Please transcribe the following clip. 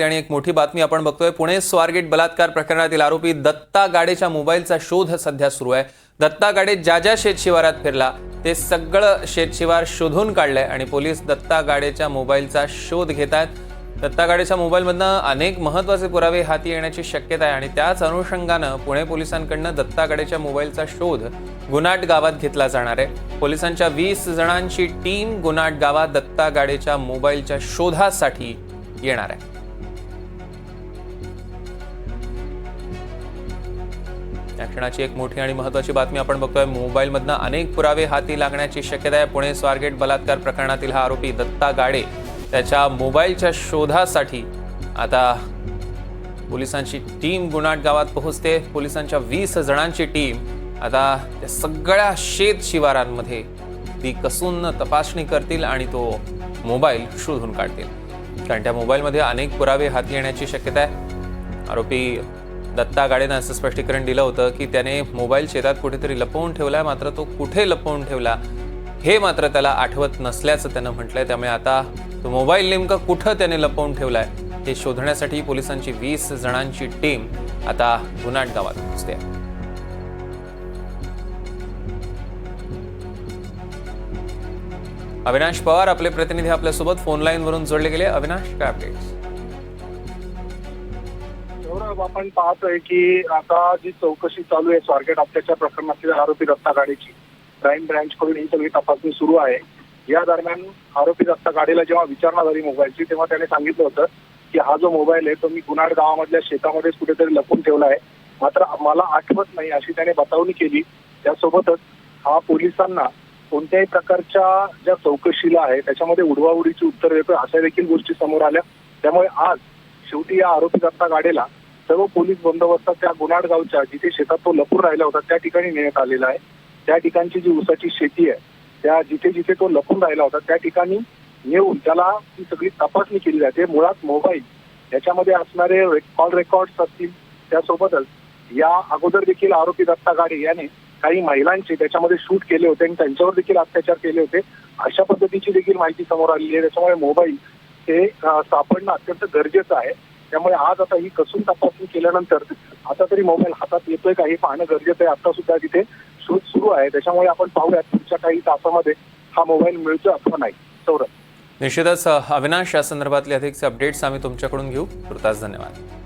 आणि एक मोठी बातमी आपण बघतोय पुणे स्वारगेट बलात्कार प्रकरणातील आरोपी दत्ता गाडेच्या मोबाईलचा शोध सध्या सुरू आहे. दत्ता गाडे ज्या ज्या शेतशिवारात फिरला ते सगळं शेतशिवार शोधून काढलंय आणि पोलीस दत्ता गाडेच्या मोबाईलचा शोध घेत आहेत. दत्ता गाडेच्या मोबाईलमधनं अनेक महत्त्वाचे पुरावे हाती येण्याची शक्यता आहे आणि त्याच अनुषंगानं पुणे पोलिसांकडनं दत्ता गाडेच्या मोबाईलचा शोध गुनाट गावात घेतला जाणार आहे. पोलिसांच्या वीस जणांची टीम गुनाट गावात दत्ता गाडेच्या मोबाईलच्या शोधासाठी येणार आहे. या क्षणाची एक मोठी आणि महत्वाची बातमी आपण बघतोय. मोबाईलमधनं अनेक पुरावे हाती लागण्याची शक्यता आहे. पुणे स्वारगेट बलात्कार प्रकरणातील हा आरोपी दत्ता गाडे त्याच्या मोबाईलच्या शोधासाठी आता पोलिसांची टीम गुनाट गावात पोहोचते. पोलिसांच्या वीस जणांची टीम आता त्या सगळ्या शेत शिवारांमध्ये ती कसून तपासणी करतील आणि तो मोबाईल शोधून काढतील. कारण त्या मोबाईलमध्ये अनेक पुरावे हाती येण्याची शक्यता आहे. आरोपी दत्ता गाडेनं असं स्पष्टीकरण दिलं होतं की त्याने मोबाईल शेतात कुठेतरी लपवून ठेवला मात्र तो कुठे लपवून ठेवला हे मात्र त्याला आठवत नसल्याचं त्यानं म्हटलंय. त्यामुळे आता तो मोबाईल नेमका कुठं त्याने लपवून ठेवलाय हे शोधण्यासाठी पोलिसांची वीस जणांची टीम आता गुनाट गावात पोहोचते. अविनाश पवार आपले प्रतिनिधी आपल्यासोबत फोन लाईन वरून जोडले गेले. अविनाश काय अपडेट्स आपण पाहतोय की आता जी चौकशी चालू आहे स्वारगेट हत्याच्या प्रकरणातील आरोपी दत्ता गाडीची क्राईम ब्रँच कडून ही सगळी तपासणी सुरू आहे. या दरम्यान आरोपी दत्ता गाडीला जेव्हा विचारणा झाली मोबाईलची तेव्हा त्याने सांगितलं होतं की हा जो मोबाईल आहे तो मी गुन्हाड गावामधल्या शेतामध्येच कुठेतरी लपून ठेवला आहे. मात्र मला आठवत नाही अशी त्याने बतावणी केली. त्यासोबतच हा पोलिसांना कोणत्याही प्रकारच्या ज्या चौकशीला आहे त्याच्यामध्ये उडवाउडीची उत्तर देतोय अशा देखील गोष्टी समोर आल्या. त्यामुळे आज शेवटी या आरोपी दत्ता गाडेला सर्व पोलीस बंदोबस्तात त्या गुन्हाड गावच्या जिथे शेतात तो लपून राहिला होता त्या ठिकाणी नेण्यात आलेला आहे. त्या ठिकाणची जी ऊसाची शेती आहे त्या जिथे जिथे तो लपून राहिला होता त्या ठिकाणी नेऊन त्याला ती सगळी तपासणी केली जाते. मुळात मोबाईल याच्यामध्ये असणारे कॉल रेकॉर्ड्स असतील त्यासोबतच या अगोदर देखील आरोपी दत्ता गाडे याने काही महिलांचे त्याच्यामध्ये शूट केले होते आणि त्यांच्यावर देखील अत्याचार केले होते. अशा पद्धतीची देखील माहिती समोर आलेली आहे. त्याच्यामुळे मोबाईल हे सापडणं अत्यंत गरजेचं आहे. त्यामुळे आज आता ही कसून तपासणी केल्यानंतर आता तरी मोबाईल हातात येतोय का हे पाहणं गरजेचं आहे. आता सुद्धा तिथे शोध सुरू आहे. त्याच्यामुळे आपण पाहूयात पुढच्या काही तासामध्ये हा मोबाईल मिळतो अथवा नाही. सौरभ. निश्चितच अविनाश या संदर्भातले अधिकचे अपडेट्स आम्ही तुमच्याकडून घेऊ. तुर्तास धन्यवाद.